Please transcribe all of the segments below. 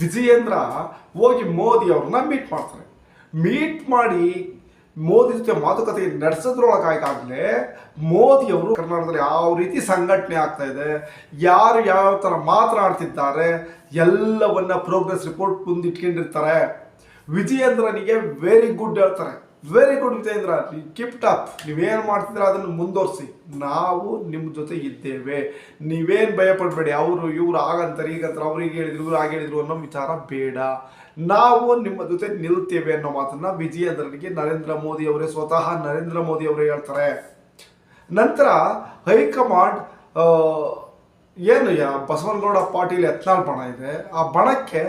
ವಿಜಯೇಂದ್ರ ಹೋಗಿ ಮೋದಿ ಅವ್ರನ್ನ ಮೀಟ್ ಮಾಡ್ತಾರೆ. ಮೀಟ್ ಮಾಡಿ ಮೋದಿ ಜೊತೆ ಮಾತುಕತೆ ನಡೆಸೋದ್ರೊಳಗಾಗಲೇ ಮೋದಿ ಅವರು ಕರ್ನಾಟಕದಲ್ಲಿ ಯಾವ ರೀತಿ ಸಂಘಟನೆ ಆಗ್ತಾ ಇದೆ, ಯಾರು ಯಾವ ಥರ ಮಾತನಾಡ್ತಿದ್ದಾರೆ, ಎಲ್ಲವನ್ನ ಪ್ರೋಗ್ರೆಸ್ ರಿಪೋರ್ಟ್ ಮುಂದಿಟ್ಕೊಂಡಿರ್ತಾರೆ. ವಿಜಯೇಂದ್ರನಿಗೆ ವೆರಿ ಗುಡ್ ಹೇಳ್ತಾರೆ. ವೆರಿ ಗುಡ್ ವಿಜೇಂದ್ರ ನೀವು ಕಿಪ್ ಟಾಪ್ ನೀವೇನು ಮಾಡ್ತಿದ್ರ ಅದನ್ನು ಮುಂದುವರಿಸಿ. ನಾವು ನಿಮ್ಮ ಜೊತೆ ಇದ್ದೇವೆ. ನೀವೇನು ಭಯಪಡಬೇಡಿ. ಅವರು, ಇವ್ರು ಆಗಂತಾರೆ ಈಗಂತಾರೆ ಅವ್ರಿಗೆ ಹೇಳಿದ್ರು, ಇವ್ರು ಹೇಳಿದ್ರು ಅನ್ನೋ ವಿಚಾರ ಬೇಡ. ನಾವು ನಿಮ್ಮ ಜೊತೆ ನಿಲ್ತೇವೆ ಅನ್ನೋ ಮಾತನ್ನ ವಿಜಯೇಂದ್ರನಿಗೆ ನರೇಂದ್ರ ಮೋದಿ ಅವರೇ ಸ್ವತಃ ನರೇಂದ್ರ ಮೋದಿ ಅವರೇ ಹೇಳ್ತಾರೆ. ನಂತರ ಹೈಕಮಾಂಡ್ ಏನು ಬಸವನಗೌಡ ಪಾಟೀಲ್ ಎತ್ನಾಲ್ ಬಣ ಇದೆ. ಆ ಬಣಕ್ಕೆ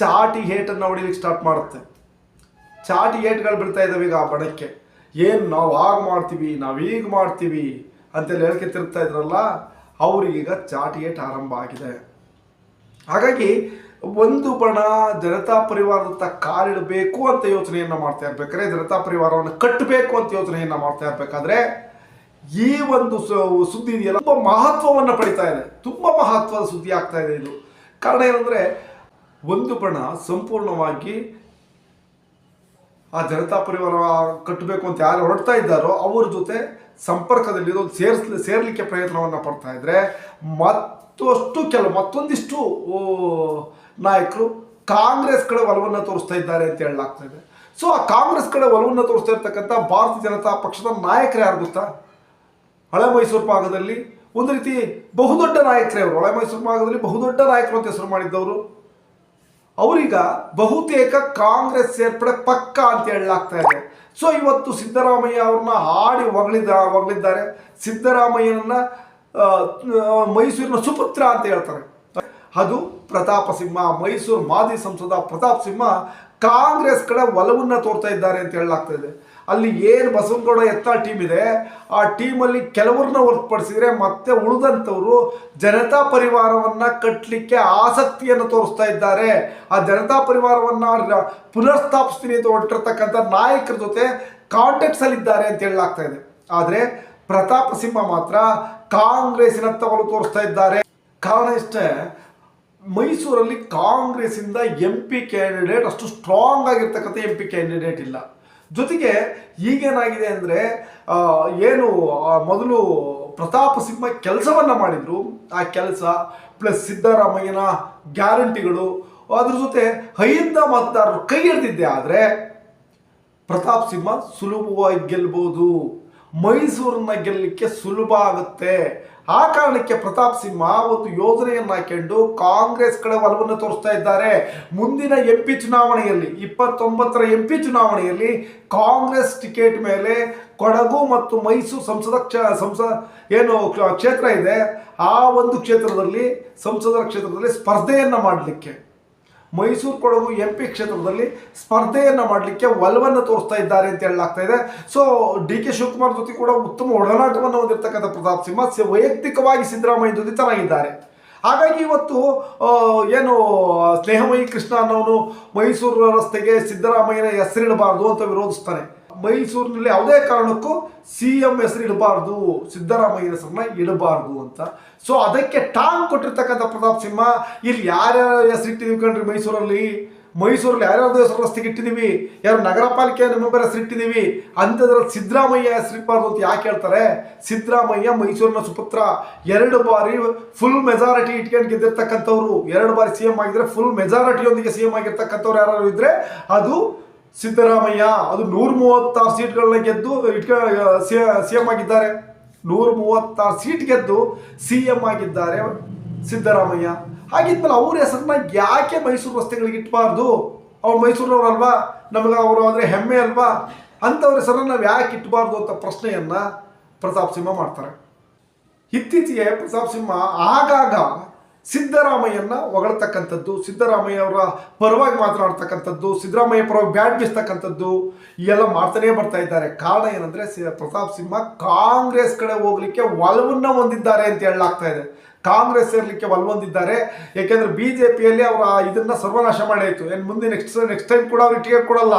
ಚಾಟಿ ಹೇಟನ್ನು ಹೊಡಿಲಿಕ್ಕೆ ಸ್ಟಾರ್ಟ್ ಮಾಡುತ್ತೆ. ಚಾಟಿ ಏಟ್ಗಳು ಬಿಡ್ತಾ ಇದ್ದಾವೆ ಈಗ ಆ ಬಣಕ್ಕೆ. ಏನು ನಾವು ಆಗ ಮಾಡ್ತೀವಿ, ನಾವು ಈಗ ಮಾಡ್ತೀವಿ ಅಂತೇಳಿ ಹೇಳಿಕೆ ತಿರುಗ್ತಾ ಇದ್ರಲ್ಲ ಅವ್ರಿಗೀಗ ಚಾಟಿ ಏಟ್ ಆರಂಭ ಆಗಿದೆ. ಹಾಗಾಗಿ ಒಂದು ಬಣ ಜನತಾ ಪರಿವಾರದತ್ತ ಕಾಲಿಡಬೇಕು ಅಂತ ಯೋಚನೆಯನ್ನು ಮಾಡ್ತಾ ಇರ್ಬೇಕಾದ್ರೆ, ಜನತಾ ಪರಿವಾರವನ್ನು ಕಟ್ಟಬೇಕು ಅಂತ ಯೋಚನೆಯನ್ನು ಮಾಡ್ತಾ ಇರಬೇಕಾದ್ರೆ, ಈ ಒಂದು ಸುದ್ದಿ ಇದೆಯಲ್ಲ, ತುಂಬ ಮಹತ್ವವನ್ನು ಪಡಿತಾ ಇದೆ. ತುಂಬ ಮಹತ್ವದ ಸುದ್ದಿ ಆಗ್ತಾ ಇದೆ ಇದು. ಕಾರಣ ಏನಂದರೆ, ಒಂದು ಬಣ ಸಂಪೂರ್ಣವಾಗಿ ಆ ಜನತಾ ಪರಿವಾರ ಕಟ್ಟಬೇಕು ಅಂತ ಯಾರು ಹೊರಡ್ತಾ ಇದ್ದಾರೋ ಅವ್ರ ಜೊತೆ ಸಂಪರ್ಕದಲ್ಲಿ ಇದೊಂದು ಸೇರ್ಸ್, ಸೇರ್ಲಿಕ್ಕೆ ಪ್ರಯತ್ನವನ್ನು ಪಡ್ತಾ ಇದ್ದರೆ ಮತ್ತಷ್ಟು ಕೆಲವು ಮತ್ತೊಂದಿಷ್ಟು ನಾಯಕರು ಕಾಂಗ್ರೆಸ್ ಕಡೆ ಒಲವನ್ನು ತೋರಿಸ್ತಾ ಇದ್ದಾರೆ ಅಂತ ಹೇಳಲಾಗ್ತಾ ಇದೆ. ಸೊ ಆ ಕಾಂಗ್ರೆಸ್ ಕಡೆ ಒಲವನ್ನು ತೋರಿಸ್ತಾ ಇರ್ತಕ್ಕಂಥ ಭಾರತೀಯ ಜನತಾ ಪಕ್ಷದ ನಾಯಕರು ಯಾರು ಗೊತ್ತಾ? ಹಳೆ ಮೈಸೂರು ಭಾಗದಲ್ಲಿ ಒಂದು ರೀತಿ ಬಹುದೊಡ್ಡ ನಾಯಕರೇ ಅವರು. ಹಳೆ ಮೈಸೂರು ಭಾಗದಲ್ಲಿ ಬಹುದೊಡ್ಡ ನಾಯಕರು ಅಂತ ಹೆಸರು ಮಾಡಿದ್ದವರು. ಅವರೀಗ ಬಹುತೇಕ ಕಾಂಗ್ರೆಸ್ ಸೇರ್ಪಡೆ ಪಕ್ಕ ಅಂತ ಹೇಳಲಾಗ್ತಾ ಇದೆ. ಸೊ ಇವತ್ತು ಸಿದ್ದರಾಮಯ್ಯ ಅವ್ರನ್ನ ಹಾಡಿ ಹೊಗಳಿದ, ಹೊಗಳಿದ್ದಾರೆ. ಸಿದ್ದರಾಮಯ್ಯನನ್ನ ಮೈಸೂರಿನ ಸುಪುತ್ರ ಅಂತ ಹೇಳ್ತಾರೆ. ಅದು ಪ್ರತಾಪ ಸಿಂಹ, ಮೈಸೂರು ಮಾಜಿ ಸಂಸದ ಪ್ರತಾಪ್ ಸಿಂಹ ಕಾಂಗ್ರೆಸ್ ಕಡೆ ಒಲವನ್ನ ತೋರ್ತಾ ಇದ್ದಾರೆ ಅಂತ ಹೇಳಲಾಗ್ತಾ ಇದೆ. ಅಲ್ಲಿ ಏನು ಬಸವನಗೌಡ ಎತ್ತ ಟೀಮ್ ಇದೆ, ಆ ಟೀಮಲ್ಲಿ ಕೆಲವ್ರನ್ನ ಹೊರತುಪಡಿಸಿದ್ರೆ ಮತ್ತೆ ಉಳಿದಂಥವರು ಜನತಾ ಪರಿವಾರವನ್ನ ಕಟ್ಟಲಿಕ್ಕೆ ಆಸಕ್ತಿಯನ್ನು ತೋರಿಸ್ತಾ ಇದ್ದಾರೆ. ಆ ಜನತಾ ಪರಿವಾರವನ್ನ ಪುನರ್ಸ್ಥಾಪಿಸ್ತೀನಿ ಅಂತ ಹೊರಟಿರ್ತಕ್ಕಂಥ ನಾಯಕರ ಜೊತೆ ಕಾಂಟ್ಯಾಕ್ಟ್ಸ್ ಅಲ್ಲಿ ಇದ್ದಾರೆ ಅಂತ ಹೇಳಲಾಗ್ತಾ ಇದೆ. ಆದರೆ ಪ್ರತಾಪ ಸಿಂಹ ಮಾತ್ರ ಕಾಂಗ್ರೆಸ್ಸಿನತ್ತ ಒಲವು ತೋರಿಸ್ತಾ ಇದ್ದಾರೆ. ಕಾರಣ ಇಷ್ಟೇ, ಮೈಸೂರಲ್ಲಿ ಕಾಂಗ್ರೆಸ್ಸಿಂದ ಎಂ ಪಿ ಕ್ಯಾಂಡಿಡೇಟ್ ಅಷ್ಟು ಸ್ಟ್ರಾಂಗ್ ಆಗಿರ್ತಕ್ಕಂಥ ಎಂ ಪಿ ಕ್ಯಾಂಡಿಡೇಟ್ ಇಲ್ಲ. ಜೊತೆಗೆ ಈಗೇನಾಗಿದೆ ಅಂದರೆ ಏನು ಮೊದಲು ಪ್ರತಾಪ ಸಿಂಹ ಕೆಲಸವನ್ನು ಮಾಡಿದರು. ಆ ಕೆಲಸ ಪ್ಲಸ್ ಸಿದ್ದರಾಮಯ್ಯನ ಗ್ಯಾರಂಟಿಗಳು. ಅದ್ರ ಜೊತೆ ಹೈಯಿಂದ ಮತದಾರರು ಕೈ ಹಿಡಿದಿದ್ದೆ ಆದರೆ ಪ್ರತಾಪ್ ಸಿಂಹ ಸುಲಭವಾಗಿ ಗೆಲ್ಬೋದು. ಮೈಸೂರನ್ನ ಗೆಲ್ಲಲಿಕ್ಕೆ ಸುಲಭ ಆಗುತ್ತೆ. ಆ ಕಾರಣಕ್ಕೆ ಪ್ರತಾಪ್ ಸಿಂಹ ಒಂದು ಯೋಜನೆಯನ್ನ ಹಾಕೊಂಡು ಕಾಂಗ್ರೆಸ್ ಕಡೆ ಒಲವನ್ನು ತೋರಿಸ್ತಾ ಇದ್ದಾರೆ. ಮುಂದಿನ ಎಂ ಪಿ ಚುನಾವಣೆಯಲ್ಲಿ, ಇಪ್ಪತ್ತೊಂಬತ್ತರ ಎಂ ಪಿ ಚುನಾವಣೆಯಲ್ಲಿ ಕಾಂಗ್ರೆಸ್ ಟಿಕೆಟ್ ಮೇಲೆ ಕೊಡಗು ಮತ್ತು ಮೈಸೂರು ಸಂಸದ ಕ್ಷ, ಸಂಸ, ಏನು ಕ್ಷೇತ್ರ ಇದೆ, ಆ ಒಂದು ಕ್ಷೇತ್ರದಲ್ಲಿ, ಸಂಸದರ ಕ್ಷೇತ್ರದಲ್ಲಿ ಸ್ಪರ್ಧೆಯನ್ನು ಮಾಡಲಿಕ್ಕೆ. ಮೈಸೂರು ಕೊಡಗು ಎಂ ಪಿ ಕ್ಷೇತ್ರದಲ್ಲಿ ಸ್ಪರ್ಧೆಯನ್ನು ಮಾಡಲಿಕ್ಕೆ ಒಲವನ್ನು ತೋರಿಸ್ತಾ ಇದ್ದಾರೆ ಅಂತ ಹೇಳಲಾಗ್ತಾ ಇದೆ. ಸೊ ಡಿ ಕೆ ಶಿವಕುಮಾರ್ ಜೊತೆ ಕೂಡ ಉತ್ತಮ ಒಡನಾಟವನ್ನು ಹೊಂದಿರತಕ್ಕಂಥ ಪ್ರತಾಪ್ ಸಿಂಹ ವೈಯಕ್ತಿಕವಾಗಿ ಸಿದ್ದರಾಮಯ್ಯ ಜೊತೆ ಚೆನ್ನಾಗಿದ್ದಾರೆ. ಹಾಗಾಗಿ ಇವತ್ತು ಏನು, ಸ್ನೇಹಮಯಿ ಕೃಷ್ಣ ಅನ್ನೋನು ಮೈಸೂರು ರಸ್ತೆಗೆ ಸಿದ್ದರಾಮಯ್ಯನ ಹೆಸರಿಡಬಾರ್ದು ಅಂತ ವಿರೋಧಿಸ್ತಾನೆ. ಮೈಸೂರಿನಲ್ಲಿ ಯಾವುದೇ ಕಾರಣಕ್ಕೂ ಸಿ ಎಂ ಹೆಸರು ಇಡಬಾರ್ದು ಸಿದ್ದರಾಮಯ್ಯ ಹೆಸರನ್ನ ಇಡಬಾರ್ದು ಅಂತ. ಸೊ ಅದಕ್ಕೆ ಟಾಂಗ್ ಕೊಟ್ಟಿರ್ತಕ್ಕಂಥ ಪ್ರತಾಪ್ ಸಿಂಹ, ಇಲ್ಲಿ ಯಾರ್ಯಾರ ಹೆಸರು ಇಟ್ಟಿದೀವಿ ಕಣ್ರಿ ಮೈಸೂರಲ್ಲಿ? ಮೈಸೂರಲ್ಲಿ ಯಾರ್ಯಾರ್ದು ಹೆಸರು ರಸ್ತೆಗೆ ಇಟ್ಟಿದ್ದೀವಿ ಯಾರು ನಗರ ಪಾಲಿಕೆ ಮೆಂಬರ್ ಹೆಸರು ಇಟ್ಟಿದ್ದೀವಿ ಅಂಥದ್ರಲ್ಲಿ ಸಿದ್ದರಾಮಯ್ಯ ಹೆಸರು ಇಡಬಾರ್ದು ಅಂತ ಯಾಕೆ ಹೇಳ್ತಾರೆ? ಸಿದ್ದರಾಮಯ್ಯ ಮೈಸೂರಿನ ಸುಪುತ್ರ. ಎರಡು ಬಾರಿ ಫುಲ್ ಮೆಜಾರಿಟಿ ಇಟ್ಕೊಂಡು ಗೆದ್ದಿರ್ತಕ್ಕಂಥವ್ರು. ಎರಡು ಬಾರಿ ಸಿ ಎಂ ಆಗಿದ್ರೆ ಫುಲ್ ಮೆಜಾರಿಟಿಯೊಂದಿಗೆ ಸಿ ಎಂ ಆಗಿರ್ತಕ್ಕಂಥವ್ರು ಯಾರು ಇದ್ರೆ ಅದು ಸಿದ್ದರಾಮಯ್ಯ, ಅದು ನೂರ ಮೂವತ್ತಾರು ಸೀಟ್ಗಳನ್ನ ಗೆದ್ದು ಇಟ್ಕ ಸಿ ಎಂ ಆಗಿದ್ದಾರೆ. ನೂರ ಮೂವತ್ತಾರು ಸೀಟ್ ಗೆದ್ದು ಸಿ ಎಂ ಆಗಿದ್ದಾರೆ ಸಿದ್ದರಾಮಯ್ಯ. ಹಾಗಿದ್ಮೇಲೆ ಅವ್ರ ಹೆಸರನ್ನ ಯಾಕೆ ಮೈಸೂರು ರಸ್ತೆಗಳಿಗೆ ಇಟ್ಬಾರ್ದು? ಅವ್ರು ಮೈಸೂರಿನವ್ರಲ್ವಾ? ನಮಗೆ ಅವರು ಆದರೆ ಹೆಮ್ಮೆ ಅಲ್ವಾ? ಅಂಥವ್ರ ಹೆಸರನ್ನ ನಾವು ಯಾಕೆ ಇಟ್ಬಾರ್ದು ಅಂತ ಪ್ರಶ್ನೆಯನ್ನ ಪ್ರತಾಪ್ ಸಿಂಹ ಮಾಡ್ತಾರೆ. ಇತ್ತೀಚೆಗೆ ಪ್ರತಾಪ್ ಸಿಂಹ ಆಗಾಗ ಸಿದ್ದರಾಮಯ್ಯನ ಹೊಗಳತಕ್ಕಂಥದ್ದು ಸಿದ್ದರಾಮಯ್ಯ ಅವರ ಪರವಾಗಿ ಮಾತನಾಡ್ತಕ್ಕಂಥದ್ದು, ಸಿದ್ದರಾಮಯ್ಯ ಪರವಾಗಿ ಬ್ಯಾಟ್ ಬೀಸ್ತಕ್ಕಂಥದ್ದು ಎಲ್ಲ ಮಾಡ್ತಾನೇ ಬರ್ತಾ ಇದ್ದಾರೆ. ಕಾರಣ ಏನಂದ್ರೆ ಪ್ರತಾಪ್ ಸಿಂಹ ಕಾಂಗ್ರೆಸ್ ಕಡೆ ಹೋಗ್ಲಿಕ್ಕೆ ಒಲವನ್ನ ಹೊಂದಿದ್ದಾರೆ ಅಂತ ಹೇಳಲಾಗ್ತಾ ಇದೆ. ಕಾಂಗ್ರೆಸ್ ಸೇರ್ಲಿಕ್ಕೆ ಒಲವೊಂದಿದ್ದಾರೆ ಯಾಕೆಂದ್ರೆ ಬಿಜೆಪಿಯಲ್ಲಿ ಅವರ ಇದನ್ನ ಸರ್ವನಾಶ ಮಾಡಾಯ್ತು. ಏನು ಮುಂದೆ ನೆಕ್ಸ್ಟ್ ನೆಕ್ಸ್ಟ್ ಟೈಮ್ ಕೂಡ ಅವ್ರಿಗೆ ಟಿಕೆಟ್ ಕೊಡಲ್ಲ.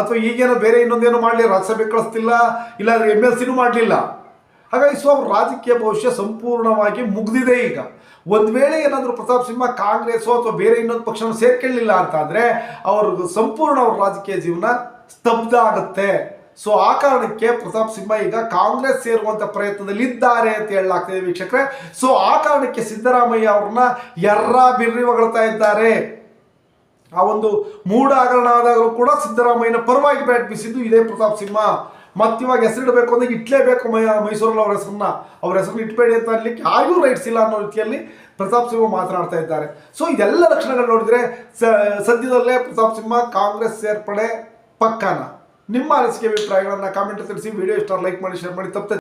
ಅಥವಾ ಈಗೇನೋ ಬೇರೆ ಇನ್ನೊಂದೇನೋ ಮಾಡಲಿ, ರಾಜ್ಯಸಭೆ ಕಳಿಸ್ತಿಲ್ಲ, ಇಲ್ಲಾಂದ್ರೆ ಎಂ ಎಲ್ ಸಿನೂ ಮಾಡಲಿಲ್ಲ. ಹಾಗಾಗಿ ಸೊ ಅವ್ರ ರಾಜಕೀಯ ಭವಿಷ್ಯ ಸಂಪೂರ್ಣವಾಗಿ ಮುಗ್ದಿದೆ ಈಗ. ಒಂದು ವೇಳೆ ಏನಾದರೂ ಪ್ರತಾಪ್ ಸಿಂಹ ಕಾಂಗ್ರೆಸ್ ಅಥವಾ ಬೇರೆ ಇನ್ನೊಂದು ಪಕ್ಷನ ಸೇರ್ಕೊಳ್ಳಿಲ್ಲ ಅಂತ ಅಂದ್ರೆ ಸಂಪೂರ್ಣ ಅವ್ರ ರಾಜಕೀಯ ಜೀವನ ಸ್ತಬ್ಧ ಆಗುತ್ತೆ. ಸೊ ಆ ಕಾರಣಕ್ಕೆ ಪ್ರತಾಪ್ ಸಿಂಹ ಈಗ ಕಾಂಗ್ರೆಸ್ ಸೇರುವಂತ ಪ್ರಯತ್ನದಲ್ಲಿ ಇದ್ದಾರೆ ಅಂತ ಹೇಳಲಾಗ್ತದೆ ವೀಕ್ಷಕರೇ. ಸೊ ಆ ಕಾರಣಕ್ಕೆ ಸಿದ್ದರಾಮಯ್ಯ ಅವ್ರನ್ನ ಎರ್ರ ಬಿರ್ರಿ ಹೊಗಳ್ತಾ ಇದ್ದಾರೆ. ಆ ಒಂದು ಮೂಡ ಹಗರಣ ಆದಾಗಲೂ ಕೂಡ ಸಿದ್ದರಾಮಯ್ಯನ ಪರವಾಗಿ ಬ್ಯಾಟ್ ಬೀಸಿದ್ದು ಇದೇ ಪ್ರತಾಪ್ ಸಿಂಹ. ಮತ್ತಿವಾಗ ಹೆಸರಿಡಬೇಕು ಅಂದ್ರೆ ಇಟ್ಲೇಬೇಕು ಮೈ ಮೈಸೂರಲ್ಲಿ ಅವ್ರ ಹೆಸರನ್ನ. ಅವ್ರ ಹೆಸರು ಇಟ್ಬೇಡಿ ಅಂತ ಅನ್ಲಿಕ್ಕೆ ಯಾರಿಗೂ ರೈಟ್ಸ್ ಇಲ್ಲ ಅನ್ನೋ ರೀತಿಯಲ್ಲಿ ಪ್ರತಾಪ್ ಸಿಂಹ ಮಾತನಾಡ್ತಾ ಇದ್ದಾರೆ. ಸೊ ಇದೆಲ್ಲ ಲಕ್ಷಣಗಳು ನೋಡಿದ್ರೆ ಸದ್ಯದಲ್ಲೇ ಪ್ರತಾಪ್ ಸಿಂಹ ಕಾಂಗ್ರೆಸ್ ಸೇರ್ಪಡೆ ಪಕ್ಕನ. ನಿಮ್ಮ ಅನಿಸಿಕೆ ಅಭಿಪ್ರಾಯಗಳನ್ನ ಕಾಮೆಂಟ್ ತಿಳಿಸಿ. ವಿಡಿಯೋ ಇಷ್ಟ ಲೈಕ್ ಮಾಡಿ ಶೇರ್ ಮಾಡಿ. ತಪ್ಪದೆ